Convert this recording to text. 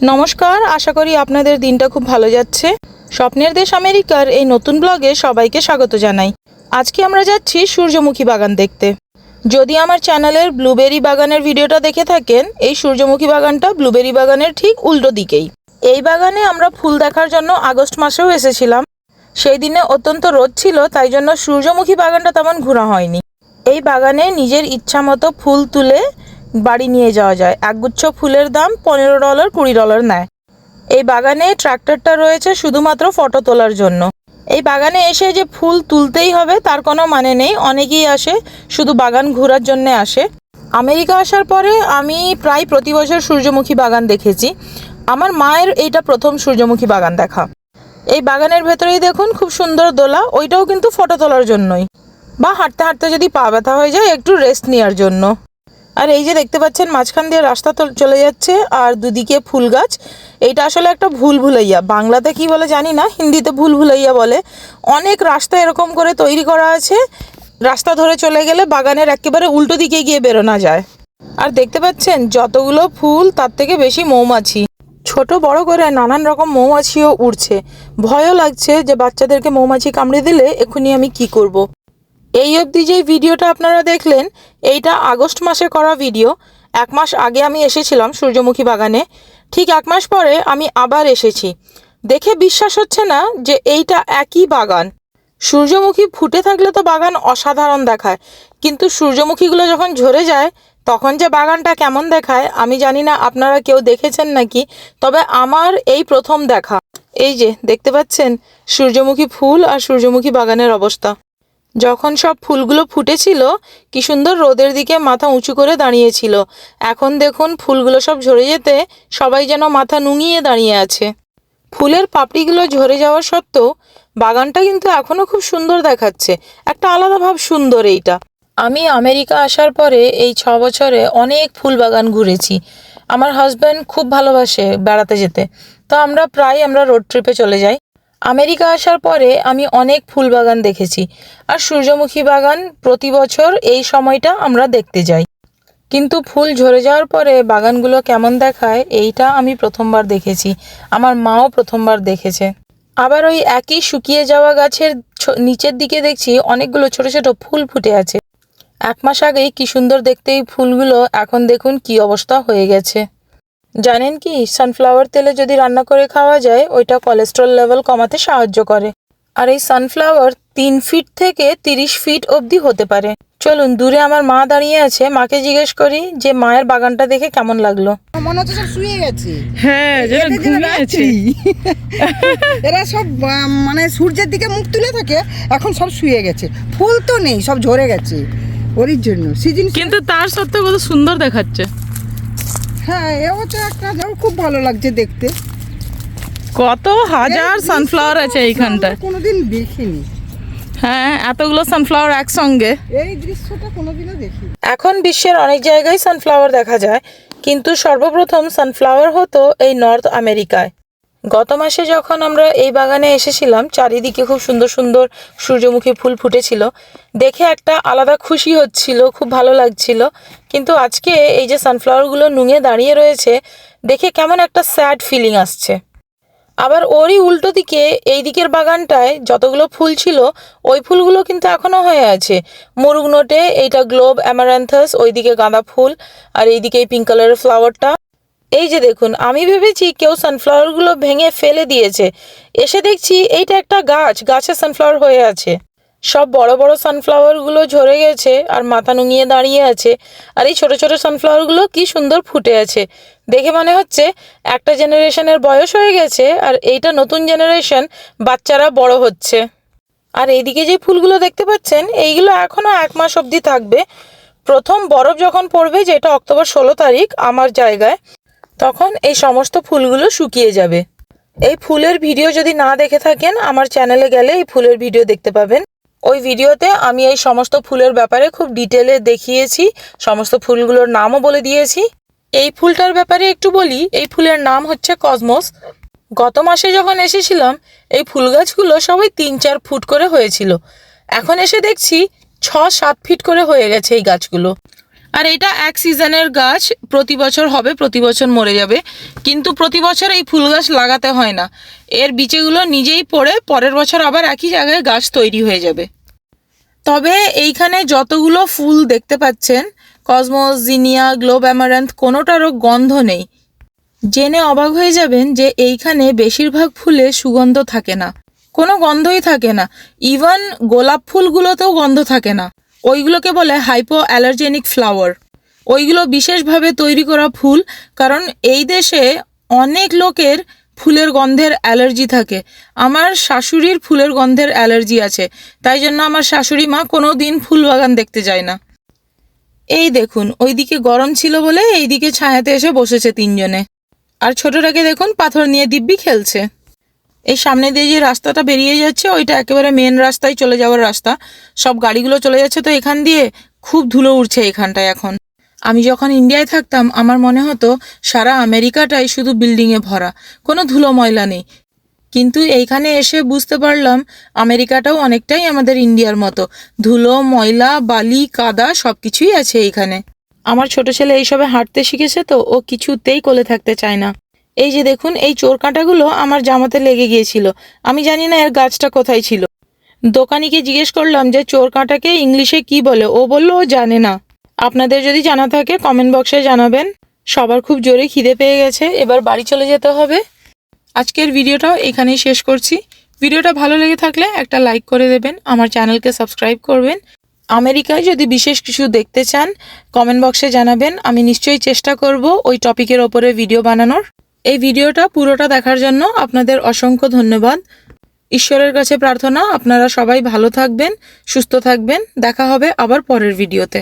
নমস্কার, আশা করি আপনাদের দিনটা খুব ভালো যাচ্ছে। স্বপ্নের দেশ আমেরিকার এই নতুন ব্লগে সবাইকে স্বাগত জানাই। আজকে আমরা যাচ্ছি সূর্যমুখী বাগান দেখতে। যদি আমার চ্যানেলের ব্লুবেরি বাগানের ভিডিওটা দেখে থাকেন, এই সূর্যমুখী বাগানটা ব্লুবেরি বাগানের ঠিক উল্টো দিকেই। এই বাগানে আমরা ফুল দেখার জন্য আগস্ট মাসেও এসেছিলাম। সেই দিনে অত্যন্ত রোদ ছিল, তাই জন্য সূর্যমুখী বাগানটা তেমন ঘোরা হয়নি। এই বাগানে নিজের ইচ্ছা মতো ফুল তুলে বাড়ি নিয়ে যাওয়া যায়। একগুচ্ছ ফুলের দাম পনেরো ডলার, কুড়ি ডলার নেয়। এই বাগানে ট্র্যাক্টরটা রয়েছে শুধুমাত্র ফটো তোলার জন্য। এই বাগানে এসে যে ফুল তুলতেই হবে, তার কোনো মানে নেই। অনেকেই আসে, শুধু বাগান ঘোরার জন্য আসে। আমেরিকা আসার পরে আমি প্রায় প্রতি বছর সূর্যমুখী বাগান দেখেছি। আমার মায়ের এইটা প্রথম সূর্যমুখী বাগান দেখা। এই বাগানের ভেতরেই দেখুন, খুব সুন্দর দোলা। ওইটাও কিন্তু ফটো তোলার জন্যই। বা হাঁটতে হাঁটতে যদি পা ব্যথা হয়ে যায়, একটু রেস্ট নেওয়ার জন্য। আর এই যে দেখতে পাচ্ছেন, মাঝখান দিয়ে রাস্তা তো চলে যাচ্ছে আর দুদিকে ফুল গাছ। এইটা আসলে একটা ভুল ভুলাইয়া। বাংলাতে কি বলে জানি না, হিন্দিতে ভুল ভুলাইয়া বলে। অনেক রাস্তা এরকম করে তৈরি করা আছে। রাস্তা ধরে চলে গেলে বাগানের একেবারে উল্টো দিকে গিয়ে বেরোনো যায়। আর দেখতে পাচ্ছেন, যতগুলো ফুল, তার থেকে বেশি মৌমাছি। ছোট, বড় করে নানান রকম মৌমাছিও উড়ছে। ভয়ও লাগছে যে বাচ্চাদেরকে মৌমাছি কামড়ে দিলে এক্ষুনি আমি কি করব। এই অবধি যে ভিডিওটা আপনারা দেখলেন, এইটা আগস্ট মাসে করা ভিডিও। এক মাস আগে আমি এসেছিলাম সূর্যমুখী বাগানে। ঠিক এক মাস পরে আমি আবার এসেছি। দেখে বিশ্বাস হচ্ছে না যে এইটা একই বাগান। সূর্যমুখী ফুটে থাকলে তো বাগান অসাধারণ দেখায়। কিন্তু সূর্যমুখীগুলো যখন ঝরে যায়, তখন যে বাগানটা কেমন দেখায়, আমি জানি না আপনারা কেউ দেখেছেন নাকি, তবে আমার এই প্রথম দেখা। এই যে, দেখতে পাচ্ছেন? সূর্যমুখী ফুল আর সূর্যমুখী বাগানের অবস্থা। যখন সব ফুলগুলো ফুটেছিল, কি সুন্দর রোদের দিকে মাথা উঁচু করে দাঁড়িয়েছিল। এখন দেখুন ফুলগুলো সব ঝরে যেতে সবাই যেন মাথা নুঙিয়ে দাঁড়িয়ে আছে। ফুলের পাপড়িগুলো ঝরে যাওয়া সত্ত্বেও বাগানটা কিন্তু এখনও খুব সুন্দর দেখাচ্ছে। একটা আলাদা ভাব সুন্দর এইটা। আমি আমেরিকা আসার পরে এই ছ বছরে অনেক ফুল বাগান ঘুরেছি। আমার হাজব্যান্ড খুব ভালোবাসে বেড়াতে যেতে। তো আমরা প্রায় আমরা রোড ট্রিপে চলে যাই। আমেরিকা আসার পরে আমি অনেক ফুল বাগান দেখেছি। আর সূর্যমুখী বাগান প্রতি বছর এই সময়টা আমরা দেখতে যাই। কিন্তু ফুল ঝরে যাওয়ার পরে বাগানগুলো কেমন দেখায়, এইটা আমি প্রথমবার দেখেছি। আমার মাও প্রথমবার দেখেছে। আবার ওই একই শুকিয়ে যাওয়া গাছের নিচের দিকে দেখছি অনেকগুলো ছোট ছোট ফুল ফুটে আছে। এক মাস আগেই কি সুন্দর দেখতে এই ফুলগুলো, এখন দেখুন কি অবস্থা হয়ে গেছে। জানেন কি সানফ্লাওয়ার তেলে যদি রান্না করে খাওয়া যায় ওইটা কোলেস্ট্রল লেভেল কমাতে সাহায্য করে। আর এই সানফ্লাওয়ার তিন ফিট থেকে তিরিশ ফিট অবধি হতে পারে। চলুন দূরে আমার মা দাঁড়িয়ে আছে। মাকে জিজ্ঞেস করি যে মায়ের বাগানটা দেখে কেমন লাগল? মনে হচ্ছে সব শুয়ে গেছে। হ্যাঁ যেন রাত্রি। এরা সব মানে সূর্যের দিকে মুখ তুলে থাকে এখন সব শুয়ে গেছে। ফুল তো নেই সব ঝরে গেছে। ওরই জন্য। সিজন কিন্তু তার সত্ত্বেও কত সুন্দর দেখাচ্ছে। হ্যাঁ এও তো একটা যেমন খুব ভালো লাগছে দেখতে। কত হাজার সানফ্লাওয়ার আছে এইখানটায়। কোনোদিন দেখিনি। হ্যাঁ এতগুলো সানফ্লাওয়ার একসঙ্গে। এই দৃশ্যটা কোনোদিনও দেখি এখন বিশ্বের অনেক জায়গায় সানফ্লাওয়ার দেখা যায় কিন্তু সর্বপ্রথম সানফ্লাওয়ার হতো এই নর্থ আমেরিকায় গত মাসে যখন আমরা এই বাগানে এসেছিলাম, চারিদিকে খুব সুন্দর সুন্দর সূর্যমুখী ফুল ফুটেছিল। দেখে একটা আলাদা খুশি হচ্ছিল, খুব ভালো লাগছিল। কিন্তু আজকে এই যে সানফ্লাওয়ারগুলো নুঙে দাঁড়িয়ে রয়েছে, দেখে কেমন একটা স্যাড ফিলিং আসছে। আবার ওরই উল্টো দিকে এই দিকের বাগানটায় যতগুলো ফুল ছিল, ওই ফুলগুলো কিন্তু এখনও হয়ে আছে। মুরুগ নোটে এইটা গ্লোব অ্যামারান্থাস ওইদিকে গাঁদা ফুল, আর এইদিকে এই পিঙ্ক কালারের ফ্লাওয়ারটা এই যে দেখুন, আমি ভেবেছি কেউ সানফ্লাওয়ারগুলো ভেঙে ফেলে দিয়েছে। এসে দেখছি এইটা একটা গাছ, গাছে সানফ্লাওয়ার হয়ে আছে। সব বড় বড় সানফ্লাওয়ারগুলো ঝরে গেছে আর মাথা নুঙিয়ে দাঁড়িয়ে আছে। আর এই ছোট ছোট সানফ্লাওয়ারগুলো কি সুন্দর ফুটে আছে। দেখে মনে হচ্ছে একটা জেনারেশনের বয়স হয়ে গেছে আর এইটা নতুন জেনারেশন বাচ্চারা বড় হচ্ছে। আর এইদিকে যে ফুলগুলো দেখতে পাচ্ছেন, এইগুলো এখনও এক মাস অবধি থাকবে। প্রথম বরফ যখন পড়বে, যেটা অক্টোবর ষোলো তারিখ, আমার জায়গায় তখন এই সমস্ত ফুলগুলো শুকিয়ে যাবে। এই ফুলের ভিডিও যদি না দেখে থাকেন, আমার চ্যানেলে গেলে এই ফুলের ভিডিও দেখতে পাবেন। ওই ভিডিওতে আমি এই সমস্ত ফুলের ব্যাপারে খুব ডিটেলে দেখিয়েছি, সমস্ত ফুলগুলোর নামও বলে দিয়েছি। এই ফুলটার ব্যাপারে একটু বলি, এই ফুলের নাম হচ্ছে কসমোস। গত মাসে যখন এসেছিলাম, এই ফুল গাছগুলো সবাই তিন চার ফুট করে হয়েছিল। এখন এসে দেখছি ছ সাত ফিট করে হয়ে গেছে এই গাছগুলো। আর এটা এক সিজনের গাছ, প্রতি বছর হবে, প্রতি বছর মরে যাবে। কিন্তু প্রতি বছর এই ফুল গাছ লাগাতে হয় না। এর বিচেগুলো নিজেই পড়ে, পরের বছর আবার একই জায়গায় গাছ তৈরি হয়ে যাবে। তবে এইখানে যতগুলো ফুল দেখতে পাচ্ছেন, কসমোস, জিনিয়া, গ্লোব অ্যামারান্থ, কোনোটারও গন্ধ নেই। জেনে অবাক হয়ে যাবেন যে এইখানে বেশিরভাগ ফুলে সুগন্ধ থাকে না। কোনো গন্ধই থাকে না। ইভেন গোলাপ ফুলগুলোতেও গন্ধ থাকে না। ওইগুলোকে বলে হাইপো অ্যালার্জেনিক ফ্লাওয়ার ওইগুলো বিশেষভাবে তৈরি করা ফুল, কারণ এই দেশে অনেক লোকের ফুলের গন্ধের অ্যালার্জি থাকে। আমার শাশুড়ির ফুলের গন্ধের অ্যালার্জি আছে, তাই জন্য আমার শাশুড়ি মা কোনো দিন ফুল বাগান দেখতে যায় না। এই দেখুন, ওইদিকে গরম ছিল বলে এইদিকে ছায়াতে এসে বসেছে তিনজনে। আর ছোটটাকে দেখুন, পাথর নিয়ে দিব্যি খেলছে। এই সামনে দিয়ে যে রাস্তাটা বেরিয়ে যাচ্ছে, ওইটা একেবারে মেন রাস্তায় চলে যাওয়ার রাস্তা। সব গাড়িগুলো চলে যাচ্ছে, তো এখান দিয়ে খুব ধুলো উঠছে এখানটায় এখন। আমি যখন ইন্ডিয়ায় থাকতাম, আমার মনে হতো সারা আমেরিকাটাই শুধু বিল্ডিংয়ে ভরা, কোনো ধুলো ময়লা নেই। কিন্তু এইখানে এসে বুঝতে পারলাম, আমেরিকাটাও অনেকটাই আমাদের ইন্ডিয়ার মতো। ধুলো, ময়লা, বালি, কাদা সব কিছুই আছে এইখানে। আমার ছোট ছেলে এইসবে হাঁটতে শিখেছে তো, ও কিছুতেই কোলে থাকতে চায় না। এই যে দেখুন, এই চোর কাঁটাগুলো আমার জামাতে লেগে গিয়েছিল। আমি জানি না এর গাছটা কোথায় ছিল। দোকানিকে জিজ্ঞেস করলাম যে, চোর কাঁটাকে ইংলিশে কি বলে? ও বলল, ও জানে না। আপনাদের যদি জানা থাকে কমেন্ট বক্সে জানাবেন। সবার খুব জোরে খিদে পেয়ে গেছে। এবার বাড়ি চলে যেতে হবে। আজকের ভিডিওটাও এখানেই শেষ করছি। ভিডিওটা ভালো লেগে থাকলে একটা লাইক করে দেবেন, আমার চ্যানেলকে সাবস্ক্রাইব করবেন। আমেরিকায় যদি বিশেষ কিছু দেখতে চান কমেন্ট বক্সে জানাবেন। আমি নিশ্চয়ই চেষ্টা করব ওই টপিকের ওপরে ভিডিও বানানোর। এই ভিডিওটা পুরোটা দেখার জন্য আপনাদের অসংখ্য ধন্যবাদ। ঈশ্বরের কাছে প্রার্থনা, আপনারা সবাই ভালো থাকবেন, সুস্থ থাকবেন। দেখা হবে আবার পরের ভিডিওতে।